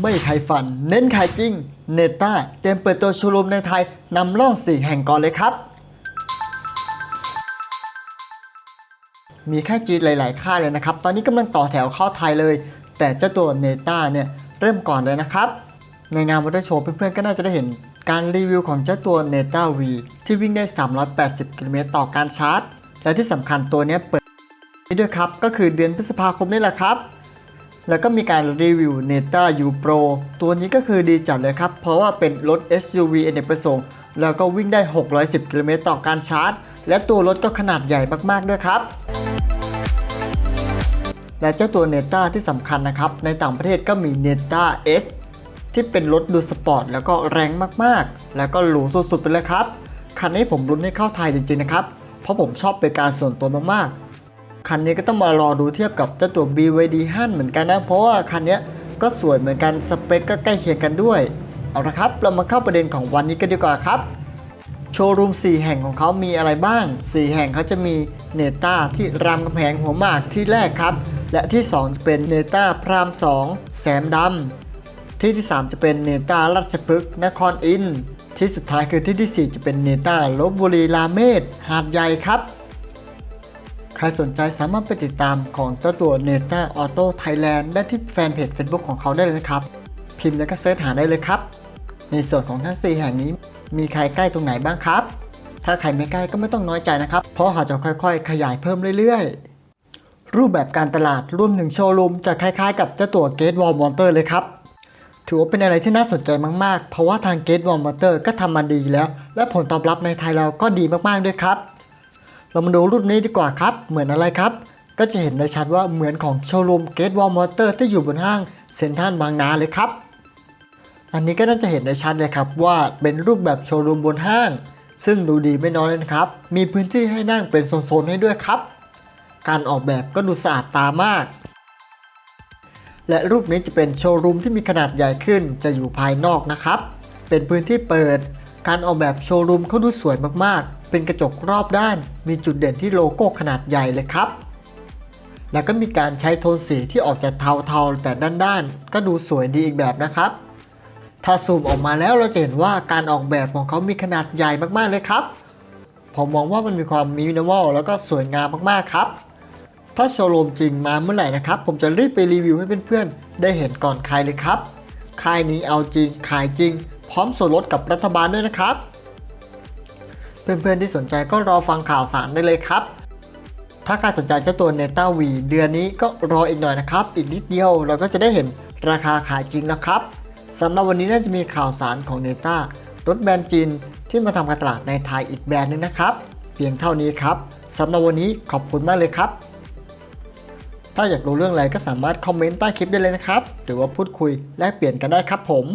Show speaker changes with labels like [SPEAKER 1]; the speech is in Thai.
[SPEAKER 1] ไม่ขายฝัน เน้นขายจริง เนต้าเตรียมเปิดตัวโชว์รูมในไทยนำร่องสี่แห่งก่อนเลยครับ มีค่ายจีนหลาย ๆ ค่ายเลยนะครับ ตอนนี้กำลังต่อแถวเข้าไทยเลย แต่เจ้าตัวเนต้าเนี่ยเริ่มก่อนเลยนะครับ ในงานวอเตอร์โชว์เพื่อน ๆ ก็น่าจะได้เห็นการรีวิวของเจ้าตัว n e t a V ที่วิ่งได้ 380 กิโลเมตรต่อการชาร์จ และที่สำคัญตัวเนี้ยเปิดนี้ด้วยครับ ก็คือเดือนพฤษภาคมนี่แหละครับ แล้วก็มีการรีวิว n e t a U Pro ตัวนี้ก็คือดีจัดเลยครับ เพราะว่าเป็นรถ SUV อเนกประสงค์แล้วก็วิ่งได้ 610 กิโลเมตรต่อการชาร์จ และตัวรถก็ขนาดใหญ่มากๆด้วยครับ และเจ้าตัวเนต้าที่สำคัญนะครับ ในต่างประเทศก็มีเนต้า S ที่เป็นรถดูสปอร์ตแล้วก็แรงมากๆ แล้วก็หรูสุดๆไปเลยครับ คันนี้ผมรุ้นให้เข้าไทยจริงๆนะครับ เพราะผมชอบเป็นการส่วนตัวมากๆ คันนี้ก็ต้องมารอดูเทียบกับเจ้าตัว BYD ฮั่นเหมือนกันนะ เพราะว่าคันนี้ก็สวยเหมือนกันสเปคก็ใกล้เคียงกันด้วย เอาละครับ เรามาเข้าประเด็นของวันนี้กันดีกว่าครับ โชว์รูม 4 แห่งของเขามีอะไรบ้าง 4 แห่งเขาจะมีเนต้าที่รามคำแหงหัวหมากที่แรกครับ และที่ 2 จะเป็นเนต้าพราม 2 แสมดำที่ที่ 3 จะเป็นเนต้าราชพฤกษ์นครอินที่สุดท้ายคือที่ที่ 4 จะเป็นเนต้าลบบุรีราเมศหาดใหญ่ครับ รสนใจสามารถไปติดตามของเจ้าตัวเนต้าออโต้ไทยแลนด์ได้ที่แฟนเพจ Facebook ของเขาได้เลยนะครับ พิมพ์แล้วก็เสิร์ชหาได้เลยครับ ในส่วนของทั้ง 4 แห่งนี้ มีใครใกล้ตรงไหนบ้างครับ ถ้าใครไม่ใกล้ก็ไม่ต้องน้อยใจนะครับ เพราะเขาจะค่อยๆ ขยายเพิ่มเรื่อยๆ รูปแบบการตลาดรวมถึงโชว์รูมจะคล้ายๆ กับเจ้าตัว Gate Wall Motor เลยครับถือว่าเป็นอะไรที่น่าสนใจมากๆ เพราะว่าทาง Gate Wall Motor ก็ทำมาดีแล้ว และผลตอบรับในไทยเราก็ดีมากๆด้วยครับ เรามาดูรูปนี้ดีกว่าครับ เหมือนอะไรครับ ก็จะเห็นได้ชัดว่าเหมือนของโชว์รูม Gate Wall Motor ที่อยู่บนห้างเซ็นทรัลบางนาเลยครับ อันนี้ก็น่าจะเห็นได้ชัดเลยครับว่าเป็นรูปแบบโชว์รูมบนห้าง ซึ่งดูดีไม่น้อยเลยนะครับ มีพื้นที่ให้นั่งเป็นโซนๆให้ด้วยครับ การออกแบบก็ดูสะอาดตามาก และรูปนี้จะเป็นโชว์รูมที่มีขนาดใหญ่ขึ้นจะอยู่ภายนอกนะครับ เป็นพื้นที่เปิด การออกแบบโชว์รูมเขาดูสวยมากๆ เป็นกระจกรอบด้าน มีจุดเด่นที่โลโก้ขนาดใหญ่เลยครับ แล้วก็มีการใช้โทนสีที่ออกจากเทาๆ แต่ด้านๆ ก็ดูสวยดีอีกแบบนะครับ ถ้าซูมออกมาแล้วเราจะเห็นว่าการออกแบบของเขามีขนาดใหญ่มากๆเลยครับ ผมมองว่ามันมีความมินิมอลแล้วก็สวยงามมากๆครับ ถ้าโชว์รูมจริงมาเมื่อไหร่นะครับ ผมจะรีบไปรีวิวให้เพื่อนๆ ได้เห็นก่อนใครเลยครับค่ายนี้เอาจริงขายจริง พร้อมส่วนลดกับรัฐบาลด้วยนะครับ เพื่อนๆที่สนใจก็รอฟังข่าวสารได้เลยครับ ถ้าใครสนใจเจ้าตัว n e t a V เดือนนี้ก็รออีกหน่อยนะครับ อีกนิดเดียวเราก็จะได้เห็นราคาขายจริงแล้วครับสำหรับวันนี้น่าจะมีข่าวสารของ n e t a รถแบรนด์จีนที่มาทำการตลาดในไทยอีกแบรนด์หนึงนะครับ เพียงเท่านี้ครับสำหรับวันนี้ขอบคุณมากเลยครับ ถ้าอยากรู้เรื่องอะไรก็สามารถคอมเมนต์ใต้คลิปได้เลยนะครับ หรือว่าพูดคุยแลกเปลี่ยนกันได้ครับผม